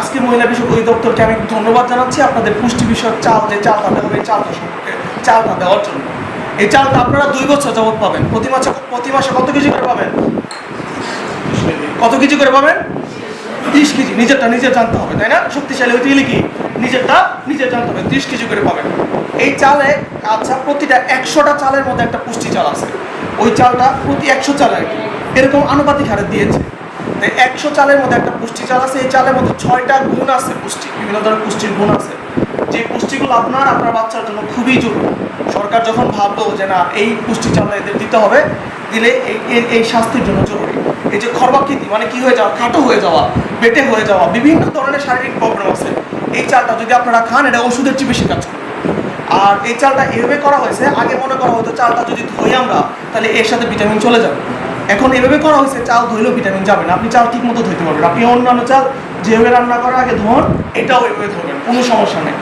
আজকে মহিলা বিষয়ক অধিদপ্তরকে আমি ধন্যবাদ জানাচ্ছি আপনাদের পুষ্টি বিষয়ক চাল, যে চালটা দেওয়া হবে চালটা সম্পর্কে, চালটা দেওয়ার জন্য। এই চালটা আপনারা দুই বছর যাবত পাবেন। প্রতি মাসে প্রতি মাসে কত কেজি করে পাবেন? কত কেজি করে পাবেন? তিরিশ কেজি। নিজেরটা নিজের জানতে হবে, তাই না? শক্তিশালী হইতে গেলে কি? নিজেরটা নিজের জানতে হবে, তিরিশ কেজি করে পাবেন। এই চালে আচ্ছা প্রতিটা একশোটা চালের মধ্যে একটা পুষ্টি চাল আছে। ওই চালটা প্রতি একশো চালে আর কি। এরকম আনুপাতিক হারে দিয়েছে। তাই একশো চালের মধ্যে একটা পুষ্টি চাল আছে, এই চালের মধ্যে ছয়টা গুণ আছে পুষ্টি, বিভিন্ন ধরনের পুষ্টির গুণ আছে। যে পুষ্টিগুলো আপনার আপনার বাচ্চার জন্য খুবই জরুরি। সরকার যখন ভাবলো যে না, এই পুষ্টি চালটা এদের দিতে হবে, দিলে এই এই স্বাস্থ্যের জন্য জরুরি। এই যে খর্বাকৃতি মানে কি হয়ে যাওয়া? খাটো হয়ে যাওয়া, বেটে হয়ে যাওয়া, বিভিন্ন ধরনের শারীরিক প্রবলেম আছে। এই চালটা যদি আপনারা খান, এটা ওষুধের চেয়ে বেশি কাজ করবে। আর এই চালটা এভাবে করা হয়েছে, আগে মনে করা হতো, চালটা যদি ধুই আমরা, তাহলে এর সাথে ভিটামিন চলে যাবে। এখন এভাবে করা হয়েছে, চাল ধুইলেও ভিটামিন যাবে না। আপনি চাল ঠিক মতো ধুইতে পারবেন। আপনি অন্যান্য চাল যেভাবে রান্না করার আগে ধোন, এটাও এভাবে ধরবেন কোনো সমস্যা নেই।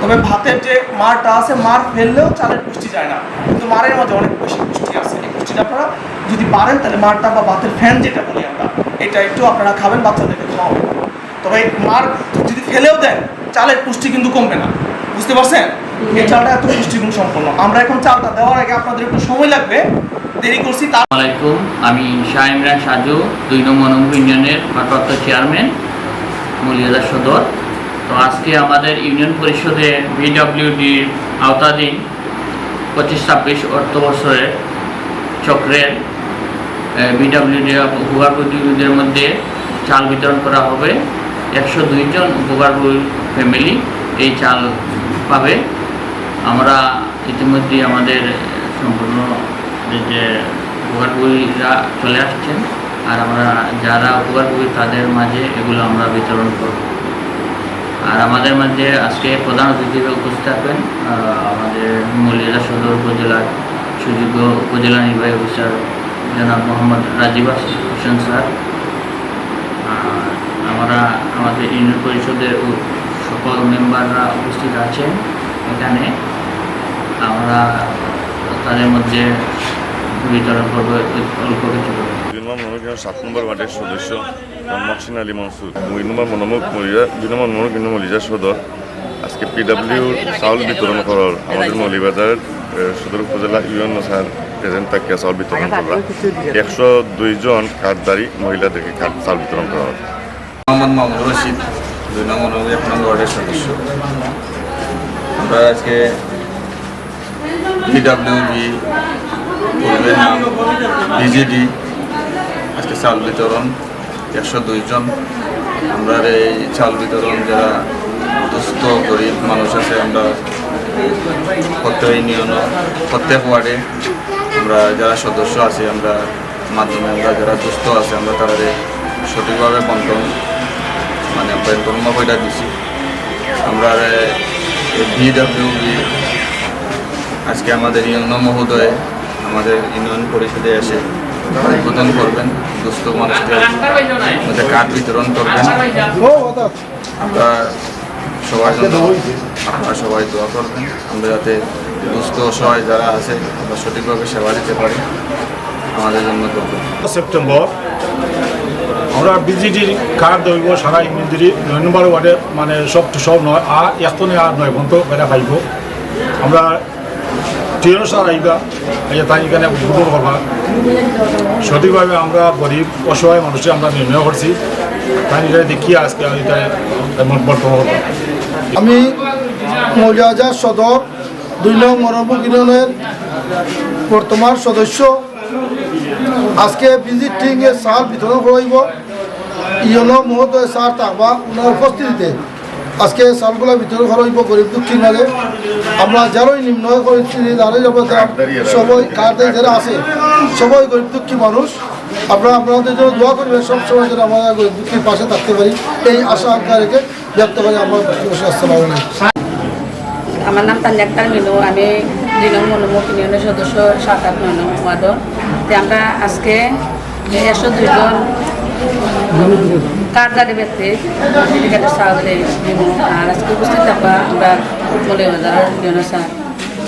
তবে ভাতের যে মারটা আছে, মার ফেললেও চালের পুষ্টি যায় না। কিন্তু মারের মধ্যে অনেক বেশি পুষ্টি আছে। এই পুষ্টিটা আপনারা যদি পারেন, তাহলে মারটা বা ভাতের ফ্যান যেটা বলি আমরা, এটা একটু আপনারা খাবেন, বাচ্চাদেরকে খাওয়াবেন। তবে মার যদি ফেলেও দেন, চালের পুষ্টি কিন্তু কমবে না। বুঝতে পারছেন? এই চালটা এত পুষ্টিগুণ সম্পন্ন। আমরা এখন চালটা দেওয়ার আগে আপনাদের একটু সময় লাগবে। দেরি করছি তার আসসালামাইকুম আমি শাহ ইমরান সাজু, দুই নম্বর ইউনিয়নের ভারপ্রাপ্ত চেয়ারম্যান, মলিয়াদা সদর। তো আজকে আমাদের ইউনিয়ন পরিষদে ভিডব্লিউডির আওতাধীন পঁচিশ ছাব্বিশ অর্থ বছরের চক্রের ভিডব্লিউডি উপকারভোগীদের মধ্যে চাল বিতরণ করা হবে। একশো দুইজন উপকারভোগী ফ্যামিলি এই চাল পাবে। আমরা ইতিমধ্যে আমাদের সম্পূর্ণ যে উপকারভোগীরা চলে আসছেন আর আমরা যারা উপকারভোগী তাদের মাঝে এগুলো আমরা বিতরণ করব। আর আমাদের মাঝে আজকে প্রধান অতিথি হিসেবে উপস্থিত থাকবেন আমাদের মলিয়া সদর উপজেলার সুযোগ্য উপজেলা নির্বাহী অফিসার জনাব মোহাম্মদ রাজীব হোসেন স্যার। আমরা আমাদের ইউনিয়ন পরিষদের সকল মেম্বাররা উপস্থিত আছেন এখানে। আমরা তাদের মধ্যে বিতরণ করব অল্প কিছু করে। দুই নম্বর মনোরঞ্জন সাত নম্বর ওয়ার্ডের সদস্য মহসিন আলী মনসুর। দুই নম্বর মনোমুখ মরিয়া দুই নম্বর মনোরঞ্জন মলিজা সদর। আজকে পিডাব্লিউ চাউল বিতরণ করার আমাদের মৌলিবাজার সদর উপজেলা ইউএন স্যার প্রেজেন্ট থাকে চাউল বিতরণ করা একশো দুইজন কার্ডদারি মহিলাদেরকে চাউল বিতরণ করা হবে। মোহাম্মদ মাহমুদ রশিদ দুই নম্বর এক নম্বর ওয়ার্ডের সদস্য। আমরা আজকে পিডাব্লিউবি পূর্বের আজকে চাল বিতরণ, একশো দুইজন আমরা এই চাল বিতরণ যারা দুস্থ, গরিব মানুষ আছে, আমরা প্রত্যেক ইউনিয়ন প্রত্যেক ওয়ার্ডে আমরা যারা সদস্য আছি, আমরা মাধ্যমে আমরা যারা দুস্থ আছে, আমরা তাদের সঠিকভাবে বন্টন মানে বেতন বইটা দিছি। আমরা বিডাব্লিউবি আজকে আমাদের ইউনিয়ন মহোদয় আমাদের ইউনিয়ন পরিষদে এসে উদ্বোধন করবেন, দুস্থ মানুষদের মধ্যে কার্ড বিতরণ করবেন। আমরা জন্য আপনারা সবাই দোয়া করবেন। আমরা যাতে দুস্থ অসহায় যারা আছে, আমরা সঠিকভাবে সেবা দিতে পারি। আমাদের জন্য করবেন। সেপ্টেম্বর, আমরা বিজিডির কার্ড দইব সারা ইমিন্দিরি নয় নম্বর ওয়ার্ডে মানে সব সব নয়, আর এখনে আর নয় ঘন্ট বেড়া পাইব। আমরা স্যার আইবা আইয়া তাই এখানে উদ্বোধন করবা। সঠিকভাবে আমরা গরিব, অসহায় মানুষের আমরা নির্ণয় করছি। তাই এখানে দেখি আজকে এমন বর্তমান করবা। আমি মৌলিয়াজার সদর দুই নং ইউনিয়নের বর্তমান সদস্য। আজকে ভিজিটিং এ সার বিতরণ করাইব। ইয়নো মহোদয় স্যার থাকবা, ওনার উপস্থিতিতে। আজকে সালগুলা বিতরণ করাইব গরিব দুঃখীর মাঝে আমরা যারাই নিম্ন পরিস্থিতি, যারাই সবাই কার্ডে যারা আছে, সবাই গরিব দুঃখী মানুষ। আমরা আপনাদের জন্য দোয়া করবেন, সবসময় যেন আমরা গরিব দুঃখীর পাশে থাকতে পারি। এই আশা আকাঙ্ক্ষা রেখে ব্যক্ত করে আমার আমার নাম আক্তার মিনু। আমি নং মনোমুখ ইউনিয়নের সদস্য, সাত আট নয় নং ওয়ার্ডর। তো আমরা আজকে একশো দুইজন সাহায্যে দিব আর আজকে উপস্থিত থাকবা আমরা মলিবাজার ইউনিয়নের স্যার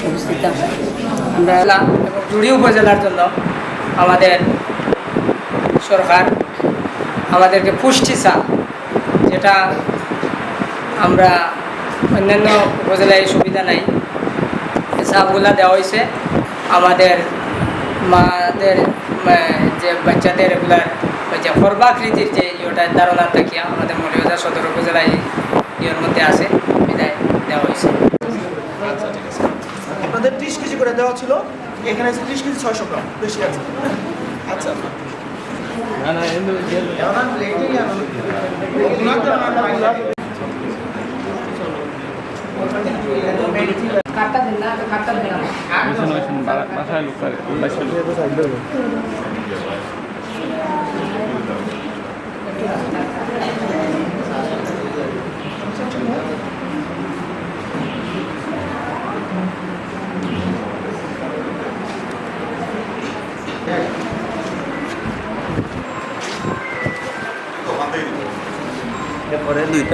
উপস্থিত আমরা। জুড়ি উপজেলার জন্য আমাদের সরকার আমাদেরকে পুষ্টি চাল যেটা আমরা অন্যান্য উপজেলায় সুবিধা নাই। চালগুলা দেওয়া হয়েছে আমাদের মাদের যে বাচ্চাদের এগুলার ওই যে সর্বাকৃতির যে ইয়েটা ধারণা থাকিয়া আমাদের মৌলিবাজার সদর উপজেলায় ইয়ের মধ্যে আছে বিদায় দেওয়া হয়েছে। আপনাদের ত্রিশ কেজি করে দেওয়া ছিল এখানে আছে ত্রিশ কেজি ছয়শো গ্রাম বেশি আছে। আচ্ছা। কাটটা দিন না কাটটা দিন por el Luis,